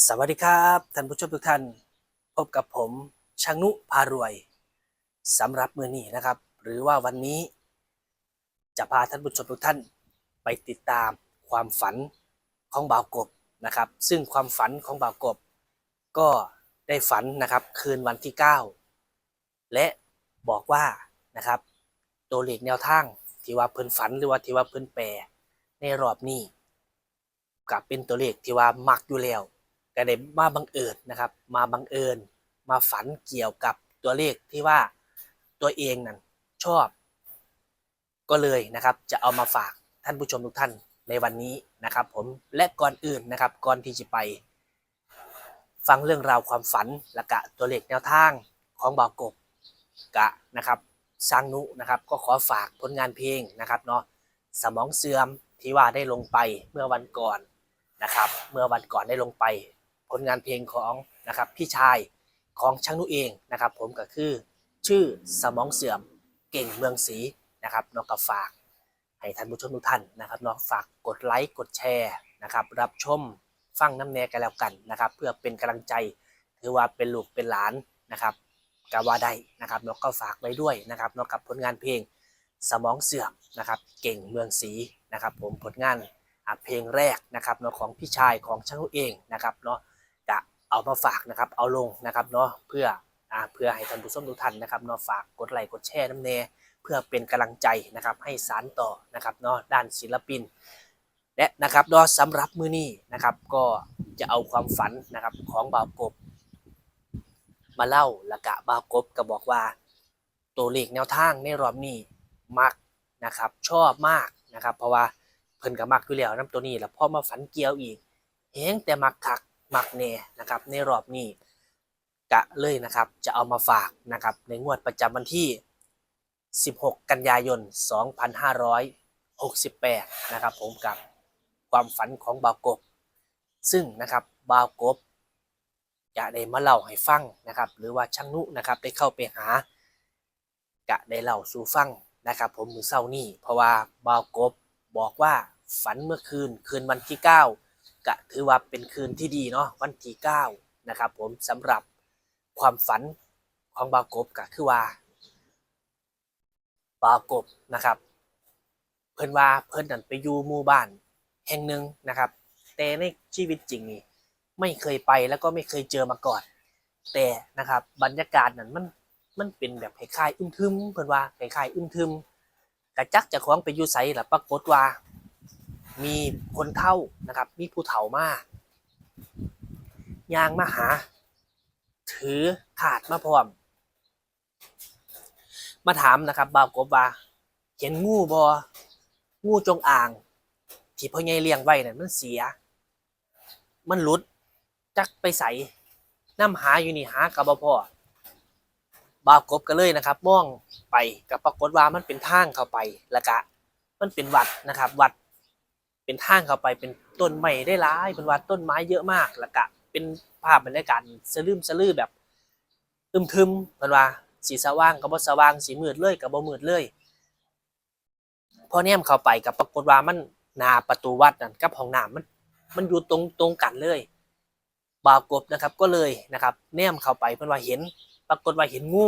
สวัสดีครับท่านผู้ชมทุกท่านพบกับผมช่างนุพารวยสำหรับมือนี้นะครับ หรือว่าวันนี้ จะพาท่านผู้ชมทุกท่านไปติดตามความฝันของบ่าวกบนะครับ ซึ่งความฝันของบ่าวกบ ก็ได้ฝันนะครับคืนวันที่ 9 และบอกว่านะครับ ตัวเลขแนวทางที่ว่าเพิ่นฝันหรือว่าที่ว่าเพิ่นแปลในรอบนี้กับเป็นตัวเลขที่ว่ามักอยู่แล้ว ก็ได้มาบังเอิญนะครับ มาบังเอิญมาฝันเกี่ยวกับตัวเลขที่ว่าตัวเองนั้นชอบ ก็เลยนะครับจะเอามาฝากท่านผู้ชมทุกท่านในวันนี้นะครับ ผมและก่อนอื่นนะครับก่อนที่จะไป ฟังเรื่องราวความฝันและกะตัวเลขแนวทางของบ่าวกบกะนะครับสร้างนุนะครับก็ขอฝากผลงานเพลงนะครับเนาะสมองเสื่อมที่ว่าได้ลงไปเมื่อวันก่อนนะครับ เมื่อวันก่อนได้ลงไป ผลงานเพลงของนะครับพี่ชายของช่างนุเองนะครับ ผมก็คือชื่อสมองเสื่อมเก่งเมืองศรีนะครับเนอกกับฝากให้ท่านผู้ชมทุกท่านนะครับเนอกฝากกดไลค์กดแชร์นะครับรับชมฟังน้ำแนกันแล้วกันนะครับ เพื่อเป็นกำลังใจถือว่าเป็นลูกเป็นหลานนะครับกาว่าได้นะครับเนอกก็ฝากไว้ด้วยนะครับเนอกกับผลงานเพลงสมองเสื่อมนะครับเก่งเมืองศรีนะครับ ผมผลงานเพลงแรกนะครับเนาะของพี่ชายของช่างนุเองนะครับเนาะ เอามาฝากนะครับ เอาลงนะครับเนาะเพื่ออ่าเพื่อให้ท่านผู้ชมทุกท่านนะครับเนาะฝากกดไลค์กดแชร์น้ำเนเพื่อเป็นกำลังใจนะครับให้สารต่อนะครับเนาะด้านศิลปิน และนะครับเนาะสำหรับมือนี้นะครับ ก็จะเอาความฝันนะครับของบ่าวกบ มาเล่าและกะบ่าวกบก็บอกว่า ตัวเลขแนวทางในรอบนี้มักนะครับ ชอบมากนะครับ เพราะว่าเพิ่นก็มักอยู่แล้วน้ำตัวนี้แล้วพอมาฝันเกี่ยวอีกเฮงแต่มักคัก มักแน่นะครับในรอบนี้กะเลยนะครับจะเอามาฝากนะครับในงวดประจำวันที่ 16 กันยายน 2568 นะครับผมกับความฝันของบาวกบ ซึ่งนะครับบาวกบจะได้มาเล่าให้ฟังนะครับ หรือว่าช่างนุนะครับได้เข้าไปหากะได้เล่าสู่ฟังนะครับ ผมมือเศร้านี่เพราะว่าบาวกบบอกว่าฝันเมื่อคืนคืนวันที่ 9 ก็ถือว่าเป็นคืนที่ดีเนาะวันที่เก้านะครับผมสำหรับความฝันของบากบก็คือว่าบากบนะครับ เพิ่นว่าเพิ่นนั่นไปอยู่หมู่บ้านแห่งหนึ่งนะครับ แต่ในชีวิตจริงนี่ไม่เคยไปแล้วก็ไม่เคยเจอมาก่อน แต่นะครับบรรยากาศนั้นมันมันเป็นแบบคล้ายๆอึมทึมเพิ่นว่าคล้ายๆอึมทึมกระจักจะคล้าของไปอยู่ไสล่ะปรากฏว่า มีคนเฒ่านะครับ มีผู้เฒ่ามากยางมาหา ถือขาดมาพร้อม มาถามนะครับบ่าวกบว่าเห็นงูบองูจงอ่าง ที่พ่อใหญ่เลี้ยงไว้นั่นมันเสีย มันหลุด จักไปใส่น้ำหาอยู่นี่หากับบ่พ่อบ่าวกบก็เลยนะครับมองไปกับปรากฏว่ามันเป็นทางเข้าไปล้วก็มันเป็นวัดนะครับ วัด เป็นทางเข้าไปเป็นต้นไม้ได้หลายเป็นว่าต้นไม้เยอะมากแล้วก็เป็นภาพบรรยากาศสลืมสลือแบบอึมทึมเป็นว่าสีสว่างกับบ่สว่างสีมืดเลยกับบ่มืดเลยพอแนมเข้าไปกับปรากฏว่ามันหน้าประตูวัดนั่นกับห้องน้ำมันมันอยู่ตรงตรงกันเลยบาวกบนะครับก็เลยนะครับแนมเข้าไปเพิ่นว่าเห็น ปรากฏว่าเห็นงู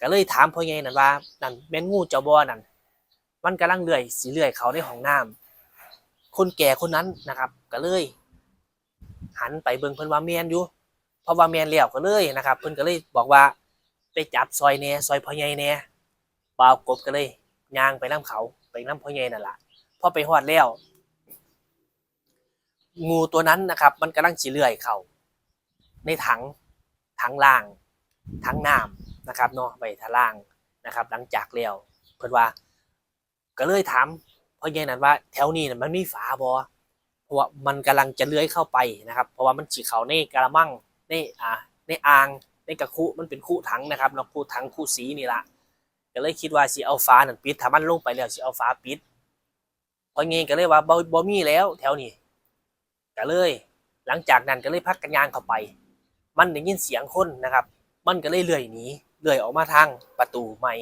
ก็เลยถามพ่อใหญ่นั่นว่านั่นแม่นงูเจ้าบ่นั่นมันกำลังเลื่อยสิเลื่อยเขาในห้องน้ำ คนแก่คนนั้นนะครับก็เลย หันไปเบิ่งเพิ่นว่าแมนอยู่เพราะว่าแมนแล้วก็เลยนะครับ เพิ่นก็เลยบอกว่าไปจับซอยแหน่ซอยพ่อใหญ่แหน่บ่าวกบก็เลยย่างไปน้ำเขาไปน้ำพ่อใหญ่นั่นแหละพอไปฮอดแล้ว งูตัวนั้นนะครับ มันกำลังสิเลื่อยเขาในถังถังล่างถังน้ำนะครับเนาะไว้ทาล่างนะครับ หลังจากแล้วเพิ่นว่า ก็เลยถาม เพราะอย่างนั้นว่าแถวนี้น่ะมันมีฝาบอเพราะว่ามันกำลังจะเลื้อยเข้าไปนะครับ เพราะว่ามันฉีเขาในกระมังในอ่าในอ่างในกระคุมันเป็นคุถังนะครับเนาะคุถังคุสีนี่ละก็เลยคิดว่าสิเอาฟ้านั่นปิดถ้ามันลงไปแล้วสิเอาฟ้าปิดเพราะงี้ก็เลยว่าบ่บ่มีแล้ว แถวนี้ก็เลย หลังจากนั้นก็เลยพักกันยางเข้าไป มันได้ยินเสียงคนนะครับ มันก็เลยเลื่อยหนีเลื่อยออกมาทางประตูใหม่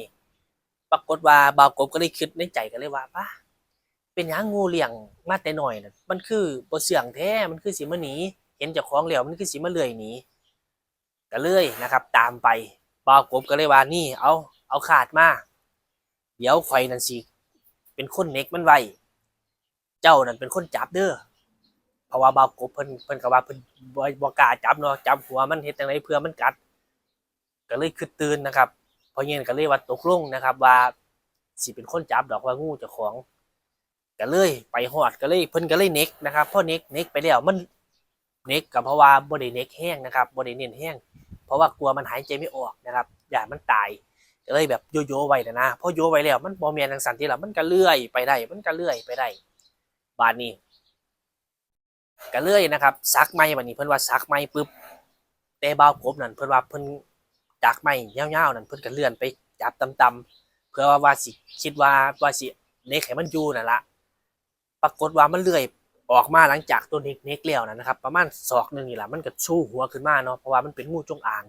ปรากฏว่าบ่าวกบก็เลยคิดในใจกันเลยว่าป้า เป็นหยังงูเลี้ยงมาแต่น้อยน่ะมันคือบ่เสื่องแท้มันคือสิมาหนีเห็นเจ้าของแล้วมันคือสิมาเลื่อยหนีก็เลยนะครับ ตามไปบ่าวกบก็เลยว่านี่ เอาเอาขาดมาเดี๋ยวข่อยนั่นสิเป็นคนเน็กมันไวเจ้านั่นเป็นคนจับเด้อเพราะว่าบ่าวกบเพิ่นเพิ่นก็ว่าเพิ่นบ่บ่กล้าจับเนาะจับหัวมันเฮ็ดจังไดเพื่อมันกัด ก็เลยคือตื่นนะครับพราะเงี้ยก็เลยว่าตกลงนะครับ ว่าสิเป็นคนจับดอกว่างูเจ้าของ ก็เลยไปหอดก็เลยเพิ่นก็เลยเน็กนะครับพอเน็กเน็กไปแล้วมันเน็กกับเพราะว่าบริเน็กแห้งนะครับบริเน้นแห้งเพราะว่ากลัวมันหายใจไม่ออกนะครับอย่ามันตายก็เลยแบบโยโย่ไว้นะนะพอโยไว้แล้วมันบอมียนทางสันที่ละมันก็เลื่อยไปได้มันก็เลื่อยไปได้บานนี้ก็เลื่อยนะครับซักไม้บัดนี้เพิ่นว่าซักไม้ปุ๊บแต่บ่าวกบนั่นเพิ่นว่าเพิ่นจากไม้ยาวๆนั่นเพิ่นก็เลื่อนไปจับตำๆเพื่อว่าว่าสิคิดว่าว่าสิเน็กให้มันอยู่นั่นละ ปรากฏว่ามันเลื่อยออกมาหลังจากตัวเน็กเน็กแล้วนะครับ ประมาณศอกหนึ่งนี่แหละมันก็ชูหัวขึ้นมาเนาะเพราะว่ามันเป็นงูจงอาง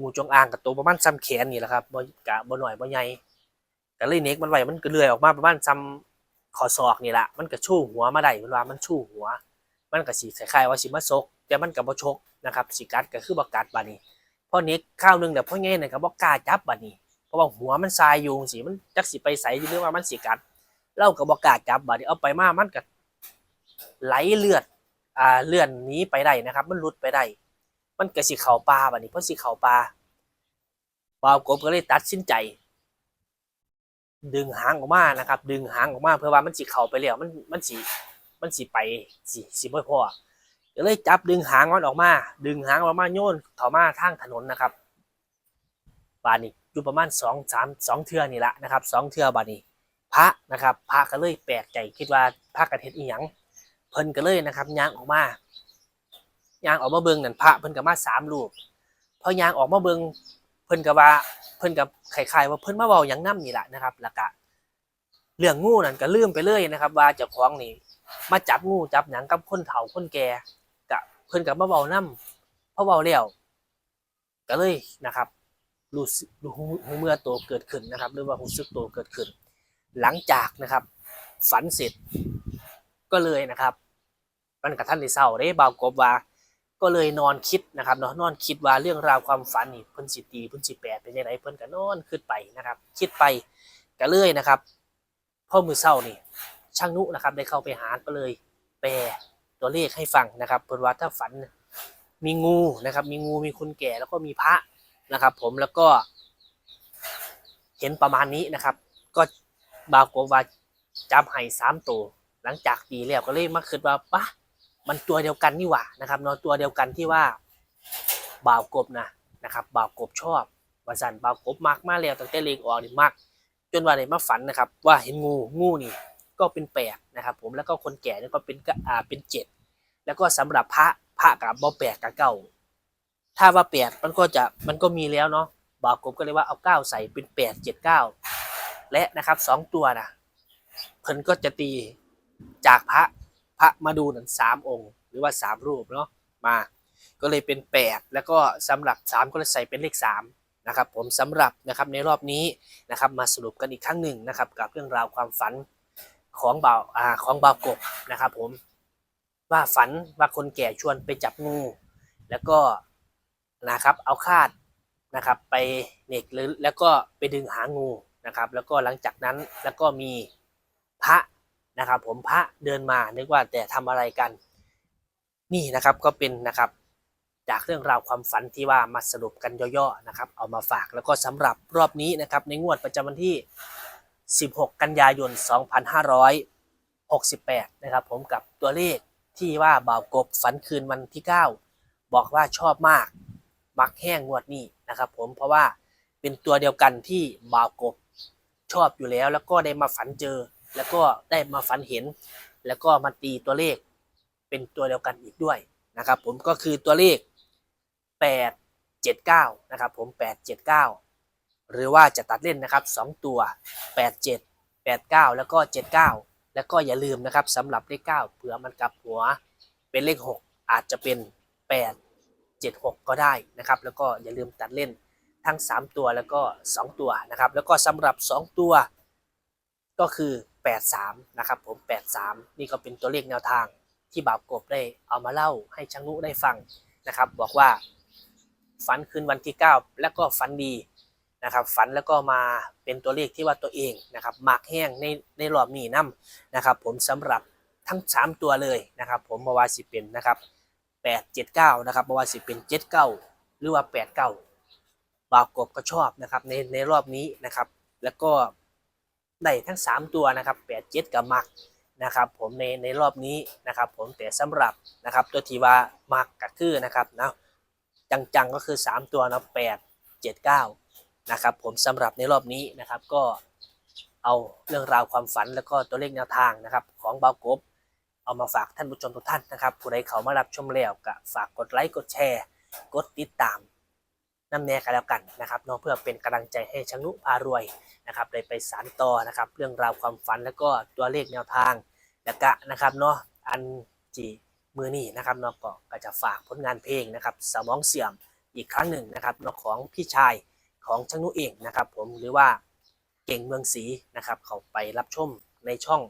งูจงอางกับตัวประมาณซ้ำแขนนี่แหละครับบ่กะบ่หน่อยบ่ใหญ่ก็เลยเน็กมันไหวมันก็เลื่อยออกมาประมาณซ้ำขอศอกนี่แหละมันก็ชูหัวมาได้มันว่ามันชูหัว มันก็สิคล้ายๆว่าสิมาซกแต่มันก็บ่ชกนะครับสิกัดก็คือบ่กัดบัดนี้พอเน็กข้าวหนึงแต่พ่อใหญ่เนี่ยก็บ่กล้าจับบัดนี้เพราะว่าหัวมันทรายอยู่สิมันจักสิไปใส่หรือว่ามันสิกัด เราก็บอกกล้าจับบัดนี้เอาไปมามันก็ไหลเลือดอ่าเลื่อนนี้ไปได้นะครับ มันหลุดไปได้ มันก็สิเข่าปลาบัดนี้เพราะสิเข่าปลาบ่าวกบก็เลยตัดสินใจ ดึงหางออกมานะครับ ดึงหางออกมาเพื่อว่ามันสิเข่าไปแล้วมันมันสิมันสิไปสิสิบ่พอก็เลยจับดึงหางมันออกมา ดึงหางออกมาโยนเข้ามาทางถนนนะครับบาดนี้อยู่ประมาณสองสามสองเทือนี่ละนะครับสองเทือบาดนี้ พระนะครับ พระก็เลยแปลกใจคิดว่าพระกระเทศอีหยังเพิ่นก็เลยนะครับย่างออกมาย่างออกมาเบิ่งนั่นพระเพิ่นก็มาสามรูปพอย่างออกมาเบิ่งเพิ่นก็ว่าเพิ่นก็คล้ายๆว่าเพิ่นมาเว้าหยังนํนี่แหละนะครับแล้วก็เรื่องงูนั่นก็ลืมไปเลยนะครับ ว่าเจ้าของนี่มาจับงูจับหยังกับคนเฒ่าคนแก่ก็เพิ่นก็มาเว้านํพอเว้าแล้วก็เลยนะครับรู้สึกรู้หูเมื่อโตเกิดขึ้นนะครับ หรือว่ารู้สึกโตเกิดขึ้น หลังจากนะครับ ฝันเสร็จก็เลยนะครับ มันกับท่านในเศร้าได้บ่าวกบว่า ก็เลยนอนคิดนะครับเนาะนอนคิดว่าเรื่องราวความฝันนี่เพิ่นสิตีเพิ่นสิแปดเป็นยังไงเพิ่นก็นอนขึ้นไปนะครับ คิดไปก็เลยนะครับพ่อมือเศร้านี่ช่างนุนะครับ ได้เข้าไปหาก็เลย แปลตัวเลขให้ฟังนะครับเพิ่นว่าถ้าฝันมีงูนะครับ มีงูมีคนแก่แล้วก็มีพระนะครับ ผมแล้วก็เห็นประมาณนี้นะครับ ก็ บาวกบว่าจับไห่สามตัวหลังจากตีแล้วก็เลยมาคิดว่าปะมันตัวเดียวกันนี่หว่านะครับเนาะตัวเดียวกันที่ว่าบ่าวกบนะนะครับบ่าวกบชอบว่าสันบ่าวกบมักมาแล้วตั้งแต่เลขออกนี่มัก จนว่าได้มาฝันนะครับ ว่าเห็นงูงูนี่ก็เป็นแปดนะครับ ผมแล้วก็คนแก่นี่ก็เป็นกะอ่าเป็นเจ็ดแล้วก็สำหรับพระพระกับบ่แปดกับเก้าถ้าว่าแปดมันก็จะมันก็มีแล้วเนาะบ่าวกบก็เลยว่าเอาเก้าใส่เป็นแปดเจ็ดเก้า และนะครับสองตัวนะเพิ่นก็จะตีจากพระพระมาดูนั่นสามองค์ หรือว่าสามรูปเนาะมาก็เลยเป็นแปดแล้วก็สำหรับสามก็เลยใส่เป็นเลขสามนะครับผมสำหรับนะครับในรอบนี้นะครับมาสรุปกันอีกครั้งหนึ่งนะครับ กับเรื่องราวความฝันของบ่าวอ่าของบ่าวกบนะครับผมว่าฝันว่าคนแก่ชวนไปจับงู แล้วก็นะครับเอาคาดนะครับไปเหน็กหรือแล้วก็ไปดึงหางู นะครับ แล้วก็หลังจากนั้นแล้วก็มีพระนะครับ ผมพระเดินมานึกว่าแต่ทำอะไรกัน นี่นะครับก็เป็นนะครับจากเรื่องราวความฝันที่ว่ามาสรุปกันย่อๆนะครับ เอามาฝากแล้วก็สำหรับรอบนี้นะครับ ในงวดประจำวันที่ 16 กันยายน 2568 นะครับ ผมกับตัวเลขที่ว่าบ่าวกบฝันคืนวันที่ 9 บอกว่าชอบมาก มักแห้งงวดนี้นะครับ ผมเพราะว่าเป็นตัวเดียวกันที่บ่าวกบ ชอบอยู่แล้ว แล้วก็ได้มาฝันเจอ แล้วก็ได้มาฝันเห็น แล้วก็มาตีตัวเลขเป็นตัวเดียวกันอีกด้วยนะครับ ผมก็คือตัวเลข 8 7 9 นะครับ ผม 8 7 9 หรือว่าจะตัดเล่นนะครับ 2 ตัว 8 7 8 9 แล้วก็ 7 9 แล้วก็อย่าลืมนะครับสำหรับเลข 9 เผื่อมันกลับหัวเป็นเลข 6 อาจจะเป็น 8 76 ก็ได้นะครับ แล้วก็อย่าลืมตัดเล่น ทั้ง 3 ตัวแล้วก็ 2 ตัวนะครับ แล้วก็สำหรับ 2 ตัวก็คือ 83 นะครับผม 83 นี่ก็เป็นตัวเลขแนวทางที่บ่าวกบได้เอามาเล่าให้ช่างนุได้ฟังนะครับ บอกว่าฝันคืนวันที่ 9 แล้วก็ฝันดีนะครับฝันแล้วก็มาเป็นตัวเลขที่ว่าตัวเองนะครับหมากแห้งในในรอบนี้นํนะครับ ผมสำหรับทั้ง 3 ตัวเลยนะครับ ผมบาวาสิเป็นนะครับ879นะครับบาวาสิเป็น 79 หรือว่า 89 บ่าวกบก็ชอบนะครับในในรอบนี้นะครับ แล้วก็ได้ทั้ง 3 ตัวนะครับ87กับมักนะครับ ผมในในรอบนี้นะครับ ผมแต่สำหรับนะครับตัวทีว่ามักก็คือนะครับนะจังๆก็คือ 3 ตัวนะ8 7 9นะครับ ผมสำหรับในรอบนี้นะครับก็เอาเรื่องราวความฝันแล้วก็ตัวเลขแนวทางนะครับ ของบากบเอามาฝากท่านผู้ชมทุกท่านนะครับ ผู้ใดเขามารับชมแล้วก็ฝากกดไลค์กดแชร์ กดติดตาม น้ำแน่กันแล้วกันนะครับเนาะเพื่อเป็นกำลังใจให้ชังนุพารวยนะครับได้ไปสานต่อนะครับ เรื่องราวความฝันแล้วก็ตัวเลขแนวทางแล้วก็นะครับเนาะอันจีมือนี่นะครับเนาะก็ก็จะฝากผลงานเพลงนะครับ สมองเสื่อมอีกครั้งหนึ่งนะครับเนาะของพี่ชายของช่างนุเองนะครับ ผมหรือว่าเก่งเมืองศรีนะครับ เขาไปรับชมในช่อง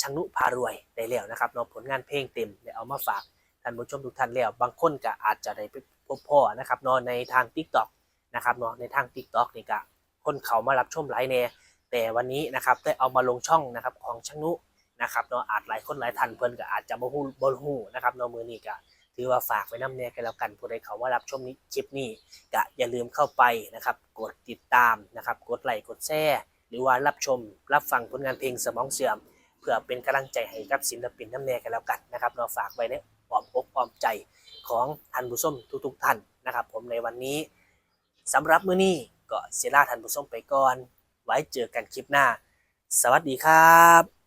ช่างนุพารวยได้แล้วนะครับเนาะผลงานเพลงเต็มได้เอามาฝากท่านผู้ชมทุกท่านแล้ว บางคนก็อาจจะได้ไป พบพ่อนะครับเนาะในทาง t ิ k t o k นะครับเนาะในทาง t ิ k t o k นี่ก็คนเขามารับชมหลายแน่แต่วันนี้นะครับได้เอามาลงช่องนะครับของช่างนุนะครับเนาะอาจหลายคนหลายท่านเพิ่นก็อาจจะบ่ฮู้บ่ฮู้นะครับเนาะมื้อนี้ก็ถือว่าฝากไว้นำแน่กันแล้วกันผู้ใดเขาว่ารับชมนี้คลิปนี้ก็อย่าลืมเข้าไปนะครับกดติดตามนะครับกดไลค์กดแชร์หรือว่ารับชม รับฟังผลงานเพลงสมองเสื่อม เพื่อเป็นกำลังใจให้กับศิลปินน้ำแน่กันแล้วกันนะครับเนาะฝากไว้ในอ้อมอกอ้อมใจ ของท่านผู้ชมทุกๆท่านนะครับ ผมในวันนี้สำหรับมื้อนี้ก็เสียลาท่านผู้ชมไปก่อน ไว้เจอกันคลิปหน้า สวัสดีครับ